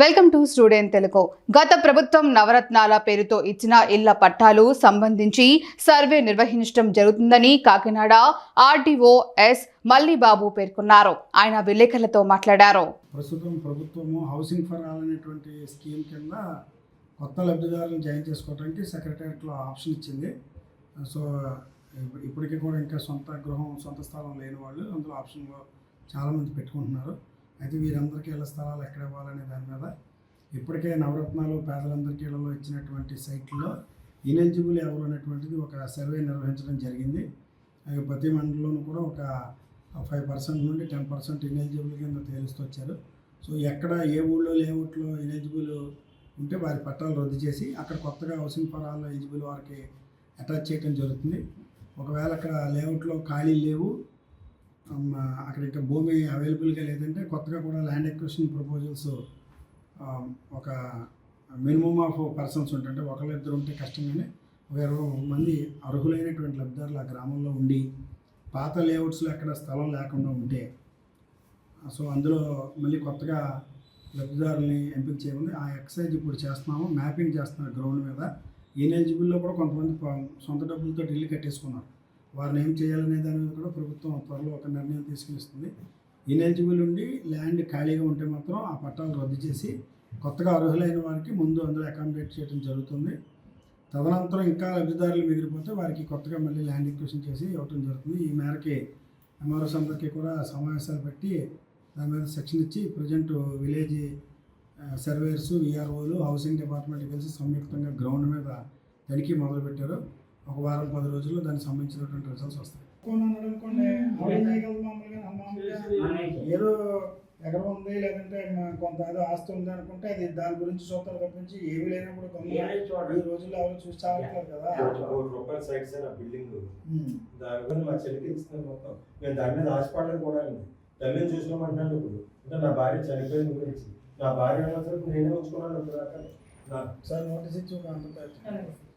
Welcome to student Telugu. గత ప్రభుత్వం నవరత్నాల పేరుతో ఇచ్చిన ఇళ్ళ పట్టాలు సంబంధించి సర్వే నిర్వహించడం జరుగుతుందని కాకినాడ ఆర్డీఓ ఎస్ మల్లిబాబు పేర్కొన్నారు. ఆయన విలేకరులతో మాట్లాడారు. ప్రస్తుతం ప్రభుత్వము హౌసింగ్ ఫర్ ఆల్ అనేటువంటి స్కీమ్ కింద కొత్త లబ్ధిదారులను జాయిన్ చేసుకోవడానికి సెక్రటరియట్లో ఆప్షన్ ఇచ్చింది. సో ఇప్పటికీ కూడా ఇంకా సొంత గృహం సొంత స్థలం లేని వాళ్ళు అందులో ఆప్షన్లో చాలామంది పెట్టుకుంటున్నారు. అయితే వీరందరికీ ఇళ్ళ స్థలాలు ఎక్కడ ఇవ్వాలనే దాని మీద ఇప్పటికే నవరత్నాలు పేదలందరికీ ఇళ్ళలో ఇచ్చినటువంటి సైట్లో ఇనెలిజిబుల్ ఎవరు అనేటువంటిది ఒక సర్వే నిర్వహించడం జరిగింది. ప్రతి మండలంలోనూ కూడా ఒక ఫైవ్ పర్సెంట్ నుండి టెన్ పర్సెంట్ ఇనెలిజిబుల్ కింద తేలుస్తూ వచ్చారు. సో ఎక్కడ ఏ ఊళ్ళో లేఅవుట్లో ఎలిజిబుల్ ఉంటే వారి పట్టాలు రద్దు చేసి అక్కడ కొత్తగా హౌసింగ్ ఫర్ ఎలిజిబుల్ వారికి అటాచ్ చేయడం జరుగుతుంది. ఒకవేళ అక్కడ లేఅవుట్లో ఖాళీ లేవు అక్కడ ఇంకా భూమి అవైలబుల్గా లేదంటే కొత్తగా కూడా ల్యాండ్ ఎక్విషన్ ప్రపోజల్స్ ఒక మినిమమ్ ఆఫ్ పర్సన్స్ ఉంటే అంటే ఒకళ్ళు ఇద్దరు ఉంటే కష్టంగానే ఒక ఇరవై మంది అర్హులైనటువంటి లబ్ధిదారులు ఆ గ్రామంలో ఉండి పాత లేఅవుట్స్లో ఎక్కడ స్థలం లేకుండా ఉంటే సో అందులో మళ్ళీ కొత్తగా లబ్ధిదారుల్ని ఎంపిక చేయమని ఆ ఎక్సైజ్ ఇప్పుడు చేస్తున్నాము. మ్యాపింగ్ చేస్తున్నారు గ్రౌండ్ మీద. ఇన్ఎలిజిబుల్లో కూడా కొంతమంది సొంత డబ్బులతో ఇల్లు కట్టేసుకున్నారు. వారిని ఏం చేయాలనే దాని మీద కూడా ప్రభుత్వం త్వరలో ఒక నిర్ణయం తీసుకునిస్తుంది. ఇన్ఎలిజిబుల్ ఉండి ల్యాండ్ ఖాళీగా ఉంటే మాత్రం ఆ పట్టాలు రద్దు చేసి కొత్తగా అర్హులైన వారికి ముందు అందులో అకామిడేట్ చేయడం జరుగుతుంది. తదనంతరం ఇంకా లబ్ధిదారులు మిగిలిపోతే వారికి కొత్తగా మళ్ళీ ల్యాండ్ ఎక్విషన్ చేసి ఇవ్వటం జరుగుతుంది. ఈ మేరకి ఎంఆర్ఎస్ అందరికీ కూడా సమావేశాలు పెట్టి దాని మీద సెక్షన్ ఇచ్చి ప్రజెంట్ విలేజ్ సర్వేయర్స్ విఆర్ఓలు హౌసింగ్ డిపార్ట్మెంట్ కలిసి సంయుక్తంగా గ్రౌండ్ మీద తనిఖీ మొదలుపెట్టారు. ఒక వారం పది రోజుల్లో దానికి సంబంధించినటువంటి రిజల్ట్స్ వస్తాయి. ఏదో ఎకరం ఉంది లేదంటే కొంత ఏదో ఆస్తి ఉంది అనుకుంటే అది దాని గురించి చూస్తారు తప్పించి ఏమి లేనప్పుడు ఈ రోజుల్లో ఎవరు చూసి చావట్లేదు కదా. కోటి రూపాయల సైట్స్ ఆ బిల్డింగ్. దాని గురించి మా చెల్లికి ఇస్తున్నారు మొత్తం. నేను దాని మీద ఆశపడలేదు కూడా అండి. తల్లిని చూసుకోమంటున్నాను ఇప్పుడు. అంటే నా భార్య చనిపోయిన గురించి నా భార్య అన్నసరికి నేనే ఉంచుకున్నాను ఇప్పుడు సార్ నోటీస్ ఇచ్చి ఒక అంత